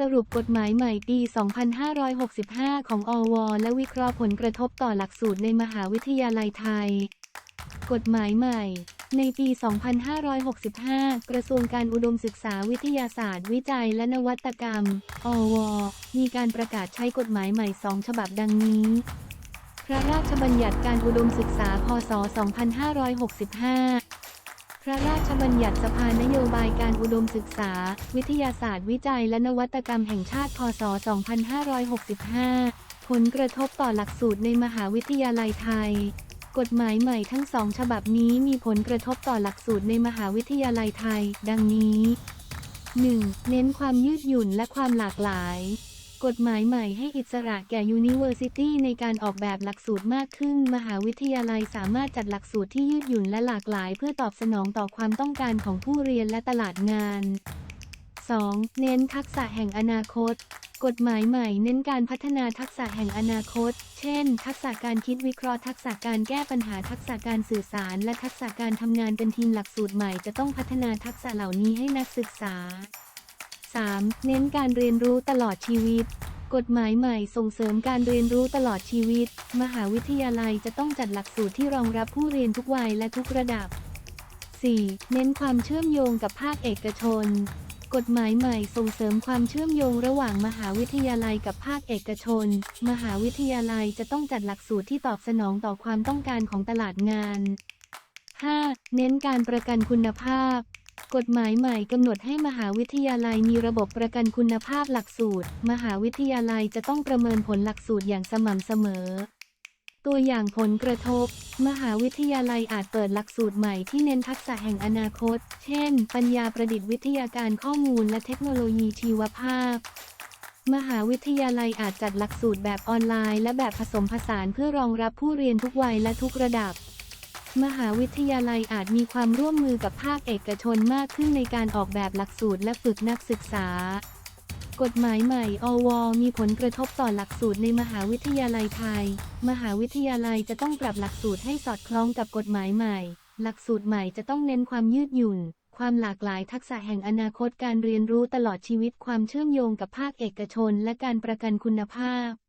สรุปกฎหมายใหม่ปี 2565 ของอว และวิเคราะห์ผลกระทบต่อหลักสูตรในมหาวิทยาลัยไทย กฎหมายใหม่ ในปี 2565 กระทรวงการอุดมศึกษาวิทยาศาสตร์ วิจัยและนวัตกรรม อว มีการประกาศใช้กฎหมายใหม่สองฉบับดังนี้ พระราชบัญญัติการอุดมศึกษา พศ 2565 พระราชบัญญัติสภานโยบายการอุดมศึกษา วิทยาศาสตร์วิจัยและนวัตกรรมแห่งชาติ พศ 2565 ผลกระทบต่อหลักสูตรในมหาวิทยาลัยไทย กฎหมายใหม่ทั้งสองฉบับนี้มีผลกระทบต่อหลักสูตรในมหาวิทยาลัยไทย ดังนี้ 1. เน้นความยืดหยุ่นและความหลากหลาย กฎหมายใหม่ให้อิสระแก่ University ในการออกแบบหลักสูตรมากขึ้น มหาวิทยาลัยสามารถจัดหลักสูตรที่ยืดหยุ่นและหลากหลาย เพื่อตอบสนองต่อความต้องการของผู้เรียนและตลาดงาน 2. เน้นทักษะแห่งอนาคต กฎหมายใหม่เน้นการพัฒนาทักษะแห่งอนาคต เช่น ทักษะการคิดวิเคราะห์ ทักษะการแก้ปัญหา ทักษะการสื่อสาร และทักษะการทำงานเป็นทีมหลักสูตรใหม่จะต้องพัฒนาทักษะเหล่านี้ให้นักศึกษา 3. เน้นการเรียนรู้ตลอดชีวิต กฎหมายใหม่ส่งเสริมการเรียนรู้ตลอดชีวิต มหาวิทยาลัยจะต้องจัดหลักสูตรที่รองรับผู้เรียนทุกวัยและทุกระดับ 4. เน้นความเชื่อมโยงกับภาคเอกชน กฎหมายใหม่ส่งเสริมความเชื่อมโยงระหว่างมหาวิทยาลัยกับภาคเอกชน มหาวิทยาลัยจะต้องจัดหลักสูตรที่ตอบสนองต่อความต้องการของตลาดงาน 5. เน้นการประกันคุณภาพ กฎหมายใหม่กำหนดให้มหาวิทยาลัยมีระบบประกันคุณภาพหลักสูตร มหาวิทยาลัยจะต้องประเมินผลหลักสูตรอย่างสม่ำเสมอ ตัวอย่างผลกระทบ มหาวิทยาลัยอาจเปิดหลักสูตรใหม่ที่เน้นทักษะแห่งอนาคต เช่น ปัญญาประดิษฐ์วิทยาการข้อมูลและเทคโนโลยีชีวภาพ มหาวิทยาลัยอาจจัดหลักสูตรแบบออนไลน์ และแบบผสมผสานเพื่อรองรับผู้เรียนทุกวัยและทุกระดับ มหาวิทยาลัยอาจมีความร่วมมือกับภาคเอกชนมากขึ้นในการออกแบบหลักสูตรและฝึกนักศึกษา กฎหมายใหม่ อว มีผลกระทบต่อหลักสูตรในมหาวิทยาลัยไทย มหาวิทยาลัยจะต้องปรับหลักสูตรให้สอดคล้องกับกฎหมายใหม่ หลักสูตรใหม่จะต้องเน้นความยืดหยุ่น ความหลากหลายทักษะแห่งอนาคตการเรียนรู้ตลอดชีวิตความเชื่อมโยงกับภาคเอกชน และการประกันคุณภาพ